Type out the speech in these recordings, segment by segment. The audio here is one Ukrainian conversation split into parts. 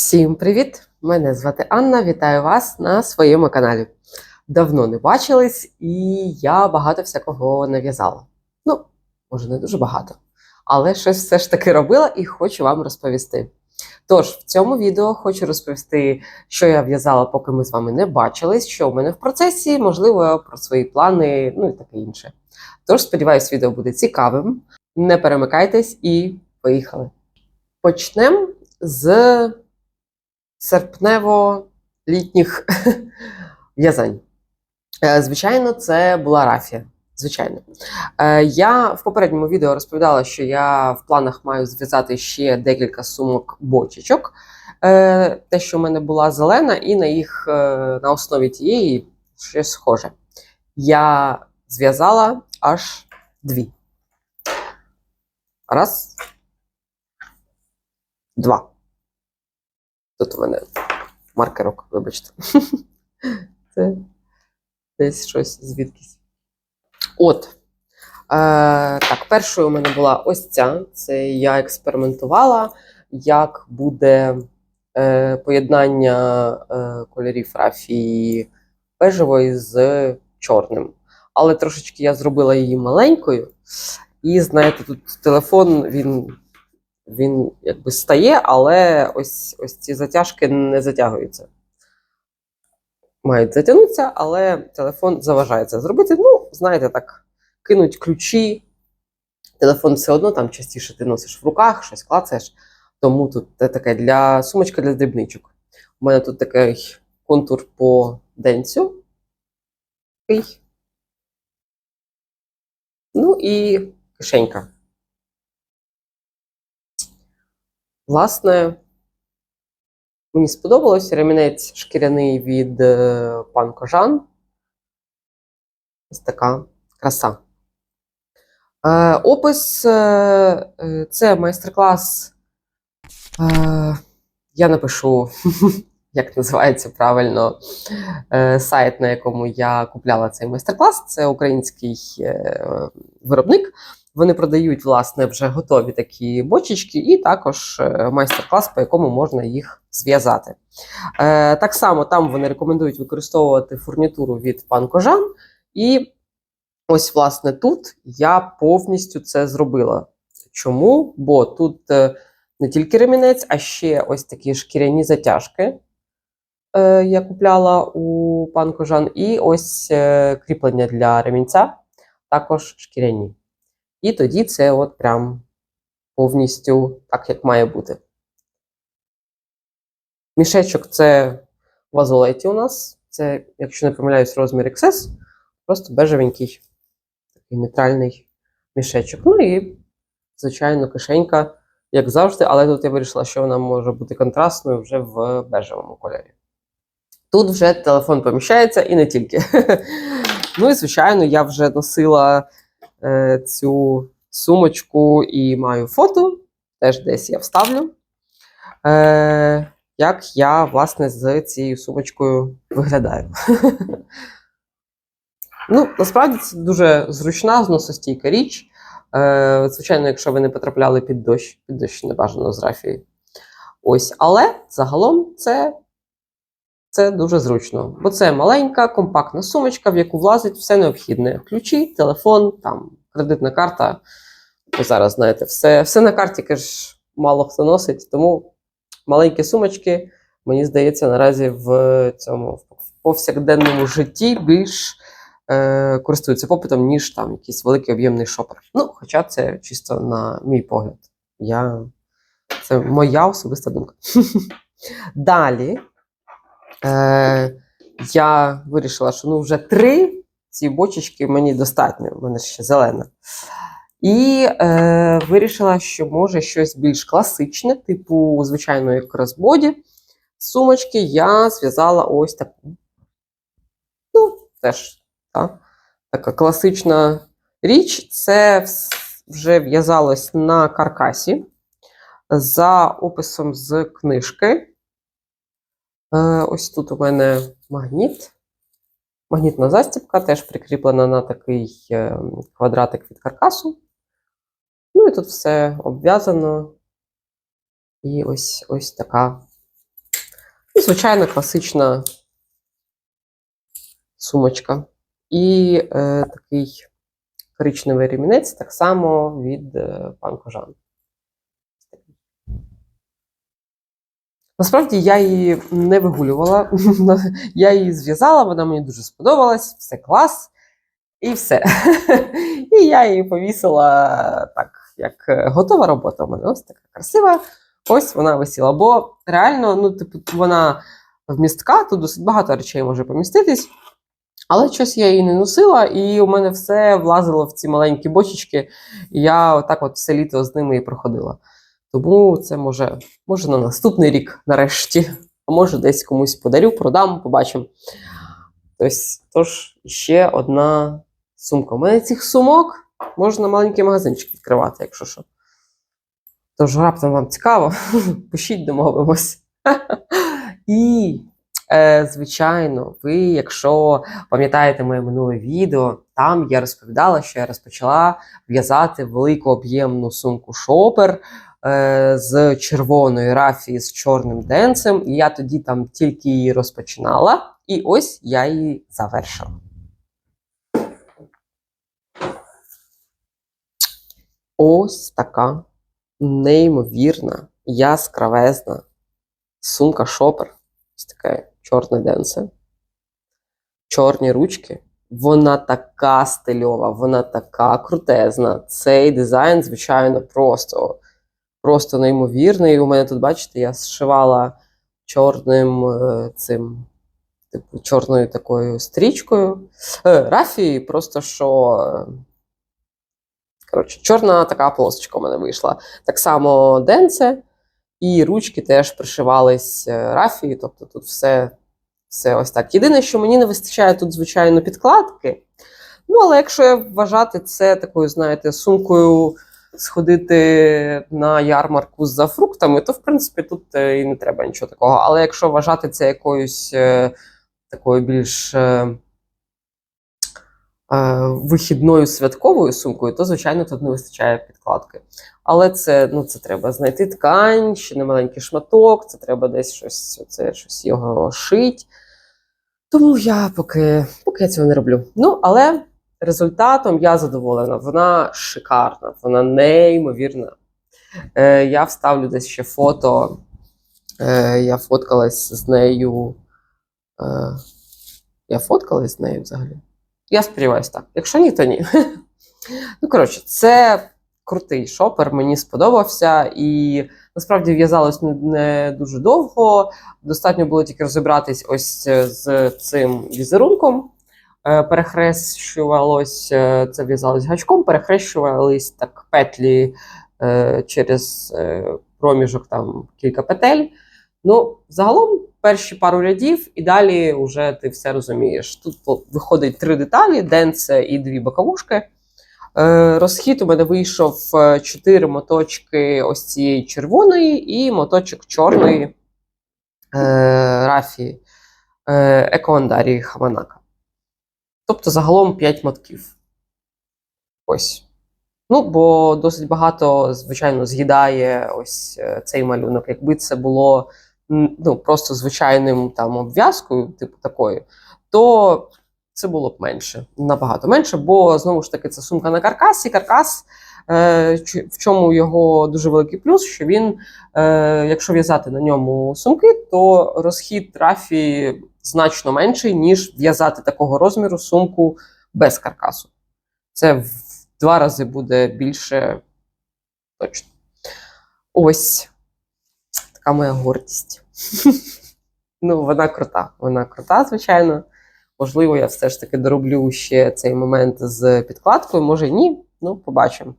Всім привіт! Мене звати Анна. Вітаю вас на своєму каналі. Давно не бачились, і я багато всякого нав'язала. Ну, може, не дуже багато, але щось все ж таки робила і хочу вам розповісти. Тож, в цьому відео хочу розповісти, що я в'язала, поки ми з вами не бачились, що в мене в процесі, можливо, про свої плани, ну і таке інше. Тож, сподіваюсь, відео буде цікавим. Не перемикайтесь і поїхали. Почнемо з серпнево-літніх в'язань. Е, Звичайно, це була рафія. Звичайно. Е, Я в попередньому відео розповідала, що я в планах маю зв'язати ще декілька сумок бочечок. Е, Те, що в мене була зелена, і на їх на основі тієї щось схоже. Я зв'язала аж дві. Раз. Два. Тут у мене маркерок, вибачте. Це десь щось звідкись. От. Е, так, першою у мене була ось ця. Це я експериментувала, як буде е, поєднання е, кольорів рафії бежевої з чорним. Але трошечки я зробила її маленькою. І, знаєте, тут телефон, він він якби стає, але ось ось ці затяжки не затягуються. Мають затягнутися, але телефон заважає це зробити. Ну, знаєте, так, кинуть ключі. Телефон все одно там частіше ти носиш в руках, щось клацаєш. Тому тут таке для сумочка для дрібничок. У мене тут такий контур по денцю. Ну і кишенька. Власне, мені сподобалось ремінець шкіряний від е, пан Кожан. Ось така краса. Е, опис е, е, це майстер-клас. Е, я напишу, як називається правильно е, сайт, на якому я купляла цей майстер-клас. Це український е, виробник. Вони продають власне вже готові такі бочечки, і також е, майстер-клас, по якому можна їх зв'язати. Е, так само там вони рекомендують використовувати фурнітуру від пан Кожан. І ось, власне, тут я повністю це зробила. Чому? Бо тут е, не тільки ремінець, а ще ось такі шкіряні затяжки. е, Я купляла у пан Кожан, і ось кріплення для ремінця, також шкіряні. І тоді це от прям повністю так, як має бути. Мішечок це в азолеті у нас. Це, якщо не помиляюсь, розмір XS. Просто бежевенький, такий нейтральний мішечок. Ну і, звичайно, кишенька, як завжди, але тут я вирішила, що вона може бути контрастною вже в бежевому кольорі. Тут вже телефон поміщається і не тільки. Ну і, звичайно, я вже носила цю сумочку і маю фото, теж десь я вставлю. Е, як я, власне, з цією сумочкою виглядаю. ну, насправді це дуже зручна, зносостійка річ. Е, звичайно, якщо ви не потрапляли під дощ, під дощ не бажано з рафії. Ось, але загалом це, це дуже зручно, бо це маленька, компактна сумочка, в яку влазить все необхідне: ключі, телефон, там, кредитна карта. Ви зараз знаєте, все, все на карті каже, мало хто носить, тому маленькі сумочки, мені здається, наразі в цьому в повсякденному житті більш е, користуються попитом, ніж там якийсь великий об'ємний шопер. Ну, хоча це чисто на мій погляд. Я... Це моя особиста думка. Далі е, я вирішила, що ну вже три ці бочечки мені достатньо, в мене ще зелена. І е, вирішила, що може щось більш класичне, типу звичайної кросбоді. Сумочки я зв'язала ось таку. Ну, теж та, така класична річ. Це вже в'язалось на каркасі за описом з книжки. Е, ось тут у мене магніт. Магнітна застібка теж прикріплена на такий е, квадратик від каркасу. Ну і тут все обв'язано. І ось ось така І, звичайно, класична сумочка. І е, такий коричневий ремінець, так само від е, пан Кожан. Насправді я її не вигулювала. я її зв'язала, вона мені дуже сподобалась, все клас. І все. І я її повісила так, як е, готова робота у мене. Ось така красива. Ось вона висіла. Бо реально, ну, типу, вона вмістка, тут досить багато речей може поміститись. Але щось я її не носила, і у мене все влазило в ці маленькі бочечки, і я отак от все літо з ними і проходила. Тому це може, може на наступний рік, нарешті, а може десь комусь подарю, продам, побачимо. Ось, тож, ще одна сумка. У мене цих сумок можна маленький магазинчик відкривати, якщо що. Тож раптом вам цікаво, пишіть, домовимось. І, е, звичайно, ви, якщо пам'ятаєте моє минуле відео, там я розповідала, що я розпочала в'язати велику об'ємну сумку шопер е, з червоної рафії з чорним денцем. І я тоді там тільки її розпочинала, і ось я її завершила. Ось така неймовірна, яскравезна сумка шопер. Ось таке чорне денце. Чорні ручки. Вона така стильова, вона така крутезна. Цей дизайн, звичайно, просто, просто неймовірний. У мене тут, бачите, я зшивала чорним е, цим, типу, чорною такою стрічкою. Е, рафії, просто що. е, Коротше, чорна така полосочка у мене вийшла. Так само денце, і ручки теж пришивались рафії, тобто тут все, все ось так. Єдине, що мені не вистачає тут, звичайно, підкладки. Ну, але якщо вважати це такою, знаєте, сумкою сходити на ярмарку за фруктами, то в принципі тут е, і не треба нічого такого. Але якщо вважати це якоюсь е, такою більш. Е, вихідною святковою сумкою, то, звичайно, тут не вистачає підкладки. Але це, ну, це треба знайти ткань, ще не маленький шматок, це треба десь щось, оце, щось його шить. Тому я поки, поки я цього не роблю. Ну, але результатом я задоволена. Вона шикарна, вона неймовірна. Е, я вставлю десь ще фото. Е, я фоткалась з нею. Е, я фоткалась з нею взагалі. Я сподіваюся так. Якщо ні, то ні. Ну, коротше, це крутий шопер, мені сподобався. І насправді в'язалось не, дуже довго. Достатньо було тільки розібратись ось е, з цим візерунком. Е, Перехрещувалось, е, це в'язалось гачком, перехрещувались так петлі е, через проміжок там кілька петель. Ну, загалом перші пару рядів, і далі вже ти все розумієш. Тут виходить три деталі: денце і дві боковушки. Розхід у мене вийшов е, чотири моточки ось цієї червоної і моточок чорної е, рафії е, Хаманака. Тобто загалом 5 мотків. Ось. Ну, бо досить багато, звичайно, з'їдає ось е, цей малюнок. Якби це було ну, просто звичайним там обв'язкою, типу такою, то це було б менше, набагато менше, бо знову ж таки це сумка на каркасі. Каркас, е, в чому його дуже великий плюс, що він, е, якщо в'язати на ньому сумки, то розхід рафії значно менший, ніж в'язати такого розміру сумку без каркасу. Це в два рази буде більше точно. Ось така моя гордість. ну, вона крута. Вона крута, звичайно. Можливо, я все ж таки дороблю ще цей момент з підкладкою, може ні. Ну, побачимо.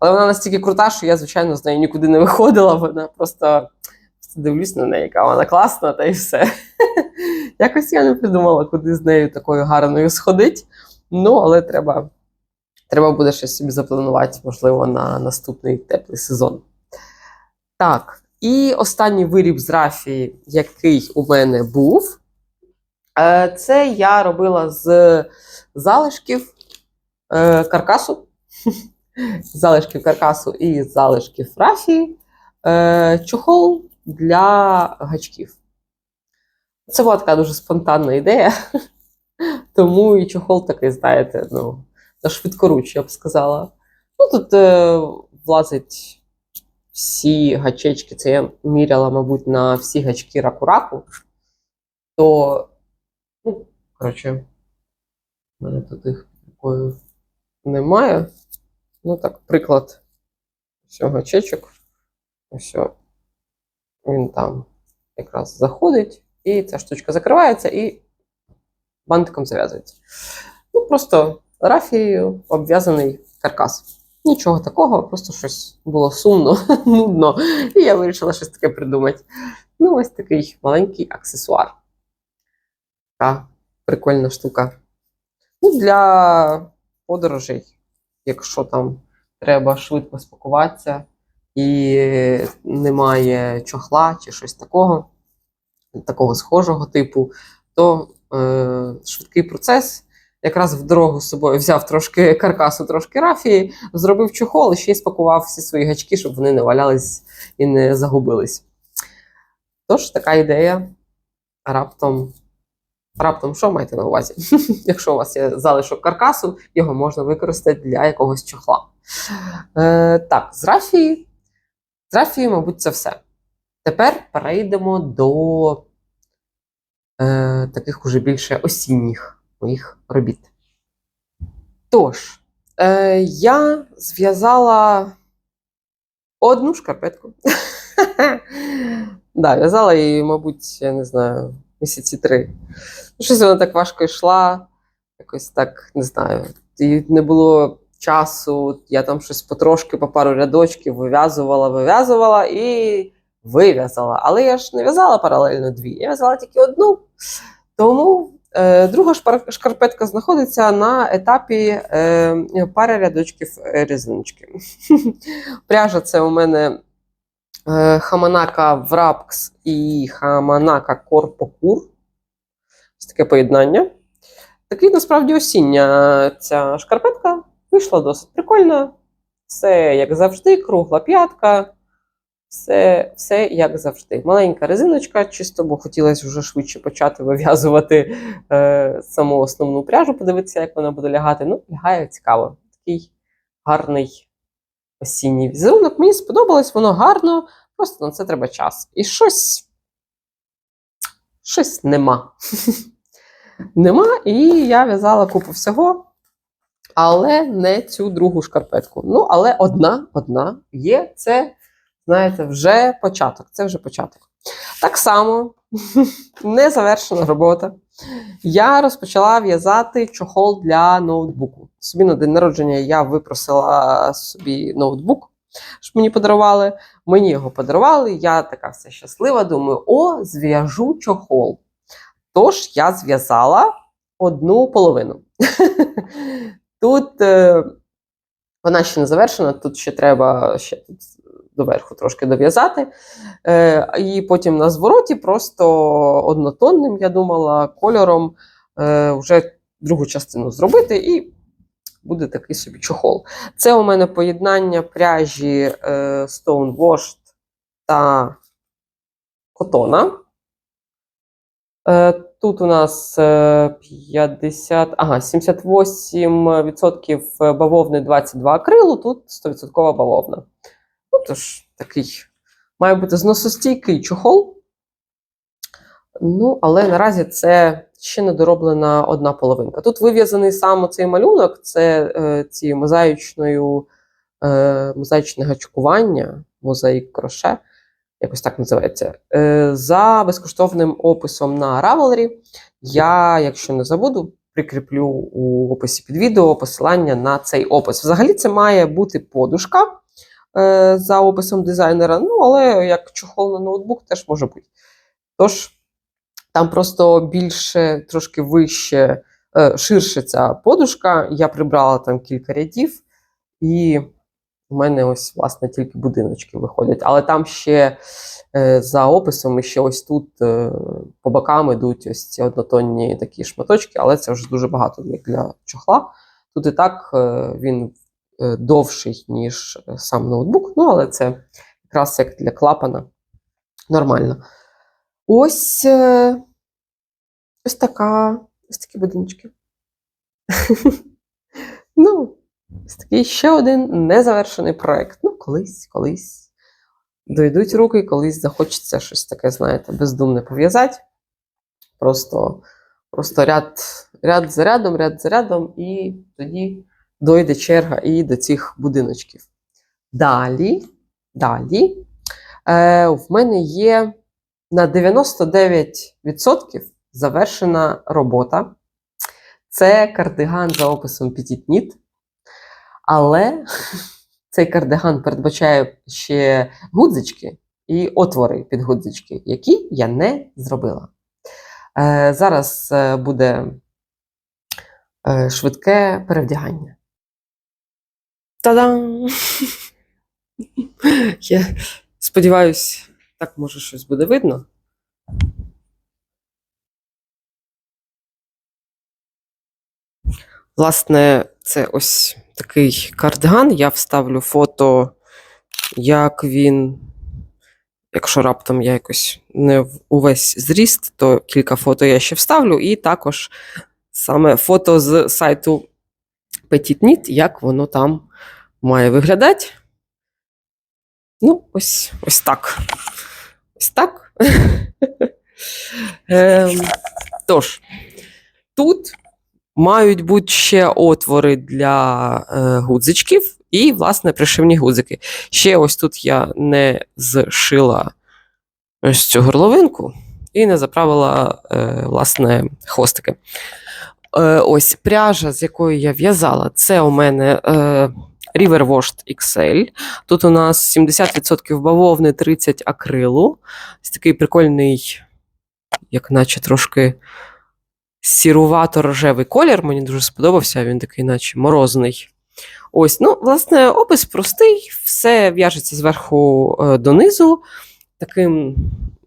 Але вона настільки крута, що я, звичайно, з нею нікуди не виходила. Вона просто дивлюсь на неї, яка вона класна, та й все. Якось я не придумала, куди з нею такою гарною сходить. Ну, але треба, треба буде щось собі запланувати, можливо, на наступний теплий сезон. Так, і останній виріб з рафії, який у мене був, е, це я робила з залишків е, каркасу. Залишків каркасу і залишків рафії. Е, Чохол для гачків. Це була така дуже спонтанна ідея. Тому і чохол такий, знаєте, ну, на швидкоруч, я б сказала. Ну, тут е, влазить всі гачечки, це я міряла, мабуть, на всі гачки раку-раку. То, ну, коротше, в мене тут їх такою немає. Ну, так, приклад всього гачечок. Ось він там якраз заходить, і ця штучка закривається і бантиком зав'язується. Ну, просто рафією обв'язаний каркас. Нічого такого, просто щось було сумно, нудно, і я вирішила щось таке придумати. Ну, ось такий маленький аксесуар. Така прикольна штука. Ну, для подорожей, якщо там треба швидко спакуватися і немає чохла чи щось такого, такого схожого типу, то е, швидкий процес. Якраз в дорогу з собою взяв трошки каркасу, трошки рафії, зробив чохол і ще й спакував всі свої гачки, щоб вони не валялись і не загубились. Тож, така ідея. Раптом, раптом що маєте на увазі? Якщо у вас є залишок каркасу, його можна використати для якогось чохла. Е, так, з рафії, з рафії, мабуть, це все. Тепер перейдемо до е, таких уже більше осінніх моїх робіт. Тож, е, я зв'язала одну шкарпетку. да, в'язала її, мабуть, я не знаю, місяці три. Щось вона так важко йшла, якось так, не знаю. І не було часу, я там щось потрошки по пару рядочків вив'язувала, вив'язувала і вив'язала. Але я ж не в'язала паралельно дві, я в'язала тільки одну. Тому е, друга шкарпетка знаходиться на етапі е, пари рядочків е, резиночки. Пряжа це у мене е, Хаманака Врапкс і Хаманака Корпокур. Ось таке поєднання. Такий насправді осіння ця шкарпетка вийшла досить прикольно. Все як завжди, кругла п'ятка. Все, все як завжди. Маленька резиночка, чисто, бо хотілося вже швидше почати вив'язувати е, саму основну пряжу, подивитися, як вона буде лягати. Ну, лягає цікаво. Такий гарний осінній візерунок. Мені сподобалось, воно гарно, просто на це треба час. І щось. Щось нема. нема, і я в'язала купу всього, але не цю другу шкарпетку. Ну, але одна, одна є. Це знаєте, вже початок. Це вже початок. Так само незавершена робота. Я розпочала в'язати чохол для ноутбуку. Собі на день народження я випросила собі ноутбук, щоб мені подарували. Мені його подарували. Я така вся щаслива. Думаю, о, зв'яжу чохол. Тож я зв'язала одну половину. Тут е, вона ще не завершена, тут ще треба ще доверху трошки дов'язати. Е, і потім на звороті просто однотонним, я думала, кольором е, вже другу частину зробити, і буде такий собі чохол. Це у мене поєднання пряжі е, Stone Washed та котона. Е, Тут у нас е, 50, ага, 78% бавовни, 22 акрилу, тут 100% бавовна. Ну, тож, такий має бути зносостійкий чохол. Ну, але наразі це ще не дороблена одна половинка. Тут вив'язаний сам цей малюнок, це е, ці мозаїчною, е, мозаїчне гачкування, мозаїк кроше, якось так називається. Е, за безкоштовним описом на Ravelry. Я, якщо не забуду, прикріплю у описі під відео посилання на цей опис. Взагалі, це має бути подушка за описом дизайнера. Ну, але як чохол на ноутбук теж може бути. Тож, там просто більше, трошки вище, е, ширше ця подушка. Я прибрала там кілька рядів, і у мене ось, власне, тільки будиночки виходять. Але там ще е, за описом, і ще ось тут е, по бокам йдуть ось ці однотонні такі шматочки, але це вже дуже багато як для чохла. Тут і так е, він е, довший, ніж е, сам ноутбук, ну але це якраз як для клапана нормально. Ось е, ось така, ось такі будиночки. ну, ось такий ще один незавершений проєкт. Ну, колись, колись дойдуть руки, колись захочеться щось таке, знаєте, бездумне пов'язати. Просто, просто ряд, ряд за рядом, ряд за рядом, і тоді дойде черга і до цих будиночків. Далі, далі, е, в мене є на 99% завершена робота. Це кардиган за описом Knit. Але цей кардиган передбачає ще гудзички і отвори під гудзички, які я не зробила. Е, зараз е, буде е, швидке перевдягання. Та-дам! Я сподіваюсь, так може щось буде видно. Власне, це ось такий кардиган. Я вставлю фото, як він. Якщо раптом я якось не увесь зріст, то кілька фото я ще вставлю, і також саме фото з сайту Petit Knit, як воно там має виглядати. Ну, ось, ось так. Ось так. Ем, Тож, тут мають бути ще отвори для е, гудзичків і, власне, пришивні гудзики. Ще ось тут я не зшила ось цю горловинку і не заправила, е, власне, хвостики. Е, ось пряжа, з якою я в'язала, це у мене е, River Washed XL. Тут у нас 70% бавовни, 30 акрилу. Ось такий прикольний, як наче трошки сірувато-рожевий колір. Мені дуже сподобався, він такий, наче морозний. Ось, ну, власне, опис простий, все в'яжеться зверху е, донизу, таким,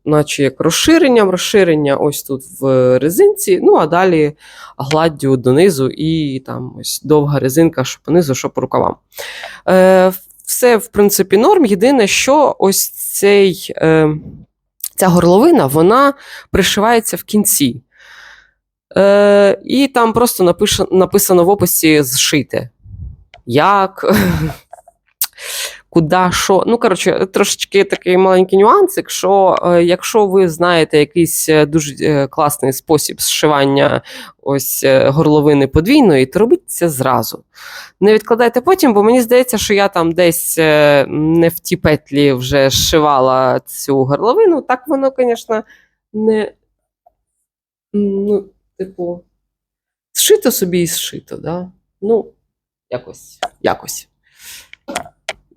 наче як розширенням, розширення ось тут в резинці, ну а далі гладдю донизу і там ось довга резинка, що понизу, що по рукавам. Е, все, в принципі, норм. Єдине, що ось цей, е, ця горловина вона пришивається в кінці. Е, і там просто напиш, написано в описі зшити. Як, куди, що. Ну, коротше, трошечки такий маленький нюансик, що е, якщо ви знаєте якийсь е, дуже е, класний спосіб зшивання ось горловини подвійної, то робіть це зразу. Не відкладайте потім, бо мені здається, що я там десь не в ті петлі вже зшивала цю горловину. Так воно, звісно, не. Ну, типу, зшито собі і зшито, да? Ну, якось, якось.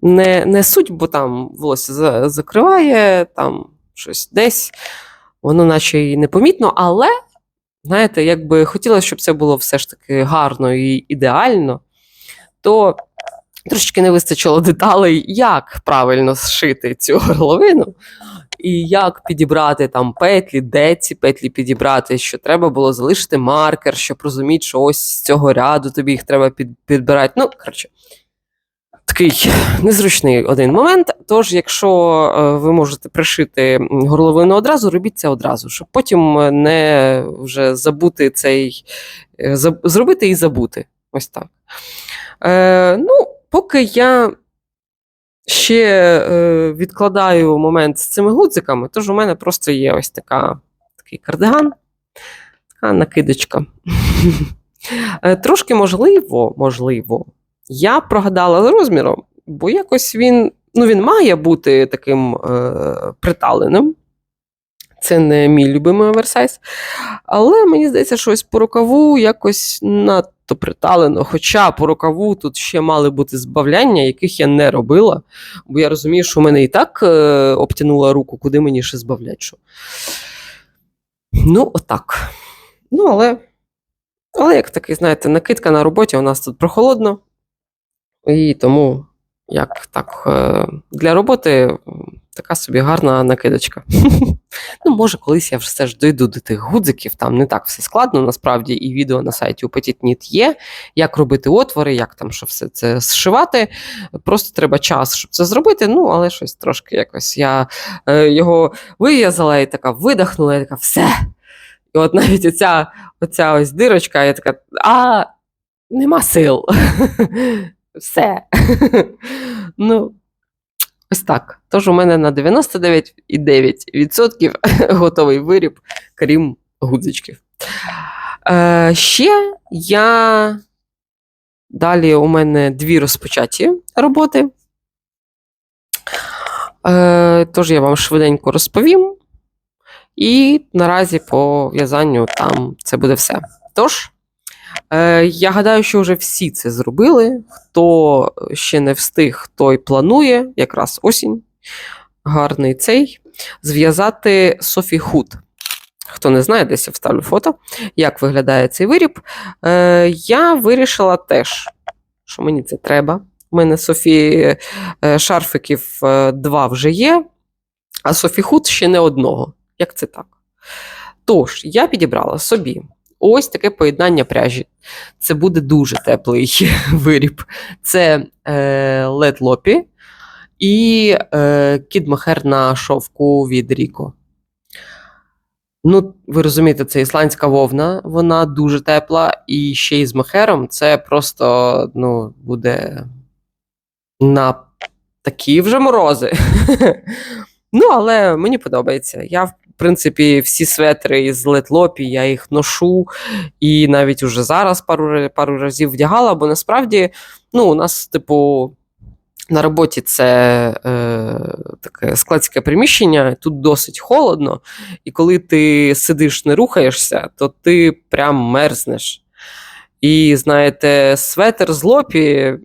Не, не суть, бо там волосся за- закриває, там щось десь, воно наче і непомітно, але, знаєте, якби хотілося, щоб це було все ж таки гарно і ідеально, то трошечки не вистачило деталей, як правильно зшити цю горловину, і як підібрати там петлі, де ці петлі підібрати, що треба було залишити маркер, щоб розуміти, що ось з цього ряду тобі їх треба під, підбирати. Ну, коротше, такий незручний один момент. Тож, якщо е, ви можете пришити горловину одразу, робіть це одразу, щоб потім е, не вже забути цей, е, зробити і забути. Ось так. Е, ну, поки я ще е, відкладаю момент з цими гудзиками, тож у мене просто є ось така, такий кардиган, така накидочка. Трошки можливо, можливо, я прогадала з розміром, бо якось він, ну, він має бути таким е, приталеним. Це не мій любимий оверсайз. Але мені здається, що ось по рукаву якось надто приталено. Хоча по рукаву тут ще мали бути збавляння, яких я не робила. Бо я розумію, що в мене і так е, обтянула руку, куди мені ще збавляти. Що. Ну, отак. Ну, але, але як такий, знаєте, накидка на роботі у нас тут прохолодно. І тому, як так, е, для роботи така собі гарна накидочка. Ну, може, колись я все ж дойду до тих гудзиків, там не так все складно, насправді, і відео на сайті у Petit є, як робити отвори, як там що все це зшивати. Просто треба час, щоб це зробити. Ну, але щось трошки якось я е, його вив'язала і така видихнула, і така все. І от навіть оця, оця ось дирочка, я така, а нема сил. Все. ну, ось так. Тож у мене на 99,9% готовий виріб, крім гудзичків. Е, ще я. Далі у мене дві розпочаті роботи. Е, тож я вам швиденько розповім. І наразі по в'язанню там це буде все. Тож, я гадаю, що вже всі це зробили. Хто ще не встиг, той планує, якраз осінь, гарний цей, зв'язати Софі Худ. Хто не знає, десь я вставлю фото, як виглядає цей виріб. Е, я вирішила теж, що мені це треба. У мене Софі е, шарфиків е, два вже є, а Софі Худ ще не одного. Як це так? Тож, я підібрала собі ось таке поєднання пряжі. Це буде дуже теплий виріб. Це е, лед лопі і е, кідмахер на шовку від Ріко. Ну, ви розумієте, це ісландська вовна, вона дуже тепла, і ще й з махером це просто ну, буде на такі вже морози. ну, але мені подобається. Я, принципі, всі светри з летлопі, я їх ношу, і навіть уже зараз пару, пару разів вдягала, бо насправді ну, у нас, типу. На роботі це е, таке складське приміщення, тут досить холодно, і коли ти сидиш, не рухаєшся, то ти прям мерзнеш. І знаєте, светр з лопі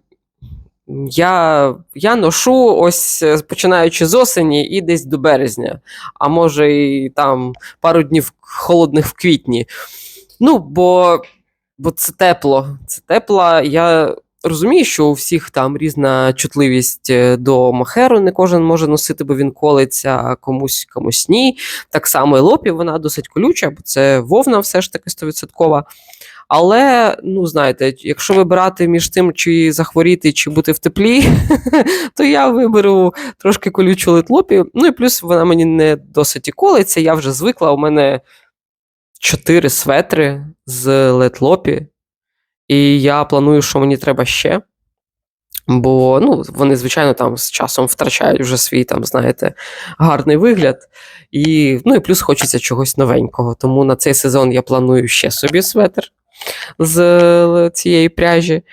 я, я ношу ось е, починаючи з осені і десь до березня, а може і там пару днів холодних в квітні. Ну, бо, бо це тепло. Це тепло. Я розумію, що у всіх там різна чутливість е, до махеру, не кожен може носити, бо він колиться, а комусь комусь ні. Так само і лопі, вона досить колюча, бо це вовна все ж таки 100%. Але, ну, знаєте, якщо вибирати між тим, чи захворіти, чи бути в теплі, то я виберу трошки колючу литлопі. Ну і плюс вона мені не досить і колиться. Я вже звикла. У мене чотири светри з летлопі, і я планую, що мені треба ще. Бо ну, вони, звичайно, там з часом втрачають вже свій, там, знаєте, гарний вигляд. І, ну, і плюс хочеться чогось новенького. Тому на цей сезон я планую ще собі светр з е, цієї пряжі.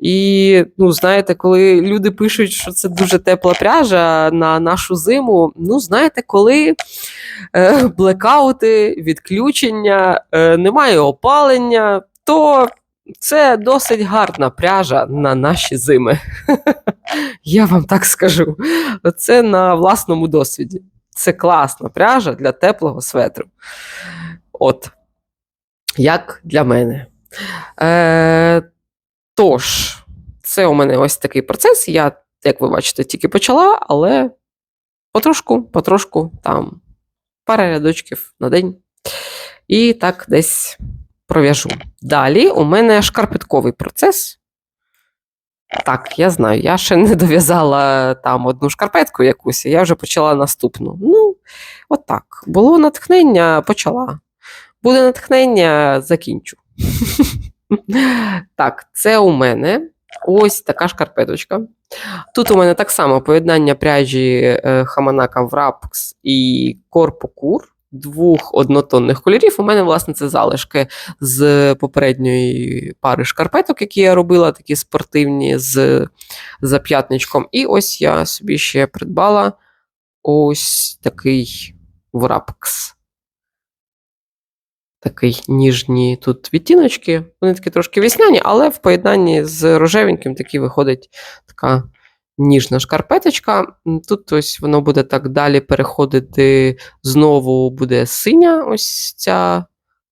І, ну, знаєте, коли люди пишуть, що це дуже тепла пряжа на нашу зиму, ну, знаєте, коли е, блекаути, відключення, е, немає опалення, то це досить гарна пряжа на наші зими. Я вам так скажу. Це на власному досвіді. Це класна пряжа для теплого светру. От, як для мене. Е, Тож, це у мене ось такий процес. Я, як ви бачите, тільки почала, але потрошку, потрошку, там пара рядочків на день. І так десь пров'яжу. Далі у мене шкарпетковий процес. Так, я знаю, я ще не дов'язала там одну шкарпетку якусь, я вже почала наступну. Ну, от так. Було натхнення, почала. Буде натхнення, закінчу. Так, це у мене ось така шкарпеточка. Тут у мене так само поєднання пряжі е, Хаманака Wraps і Корпокур двох однотонних кольорів. У мене, власне, це залишки з попередньої пари шкарпеток, які я робила, такі спортивні з зап'ятничком. І ось я собі ще придбала ось такий Wraps. Такий ніжні тут відтіночки. Вони такі трошки весняні, але в поєднанні з рожевеньким такі виходить така ніжна шкарпеточка. Тут ось воно буде так далі переходити. Знову буде синя ось ця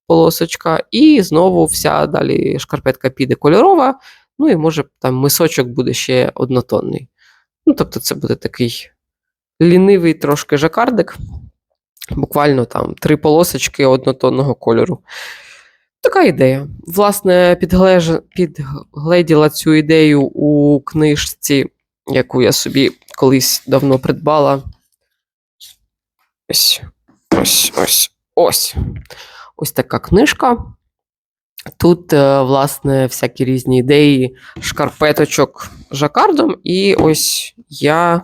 полосочка, і знову вся далі шкарпетка піде кольорова. Ну і може там мисочок буде ще однотонний. Ну, тобто, це буде такий лінивий трошки жакардик. Буквально там три полосочки однотонного кольору. Така ідея. Власне, підглеж... підгледіла цю ідею у книжці, яку я собі колись давно придбала. Ось, ось, ось, ось. ось така книжка. Тут, е, власне, всякі різні ідеї шкарпеточок жакардом. І ось я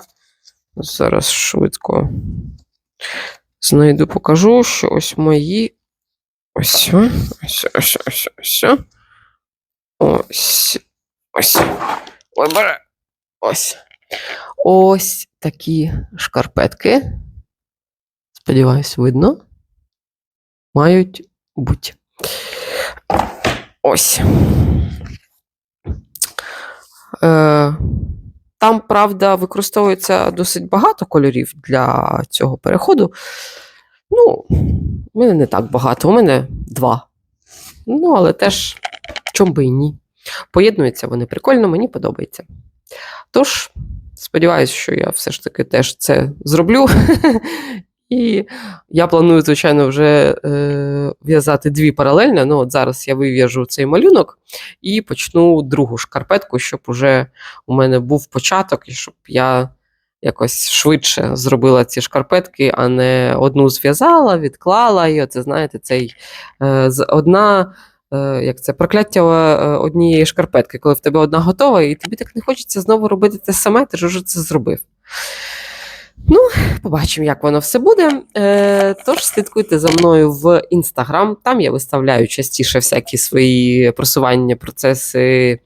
зараз швидко знайду, покажу, що ось мої. Ось, ось, ось, ось, ось. Ось. Ось. Боже. Ось. Ось такі шкарпетки. Сподіваюсь, видно. Мають бути. Ось. Там, правда, використовується досить багато кольорів для цього переходу. Ну, у мене не так багато, у мене два. Ну, але теж, чом би і ні. Поєднуються вони прикольно, мені подобається. Тож, сподіваюся, що я все ж таки теж це зроблю. І я планую, звичайно, вже е, в'язати дві паралельно. Ну, от зараз я вив'яжу цей малюнок і почну другу шкарпетку, щоб уже у мене був початок, і щоб я якось швидше зробила ці шкарпетки, а не одну зв'язала, відклала. І оце, знаєте, цей е, одна. е, Як це прокляття е, однієї шкарпетки, коли в тебе одна готова, і тобі так не хочеться знову робити те саме, ти ж вже це зробив. Ну, побачимо, як воно все буде. Е, тож слідкуйте за мною в інстаграм. Там я виставляю частіше всякі свої просування, процеси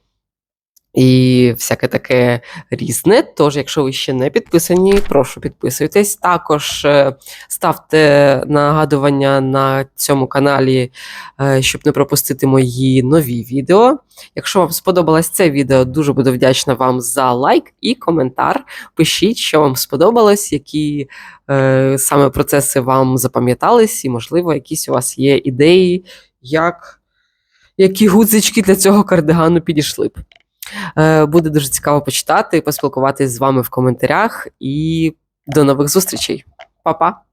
і всяке таке різне. Тож, якщо ви ще не підписані, прошу підписуйтесь. Також е, ставте нагадування на цьому каналі, е, щоб не пропустити мої нові відео. Якщо вам сподобалось це відео, дуже буду вдячна вам за лайк і коментар. Пишіть, що вам сподобалось, які е, саме процеси вам запам'ятались, і, можливо, якісь у вас є ідеї, як, які гудзички для цього кардигану підійшли б. Е, буде дуже цікаво почитати, поспілкуватись з вами в коментарях. І до нових зустрічей. Па-па!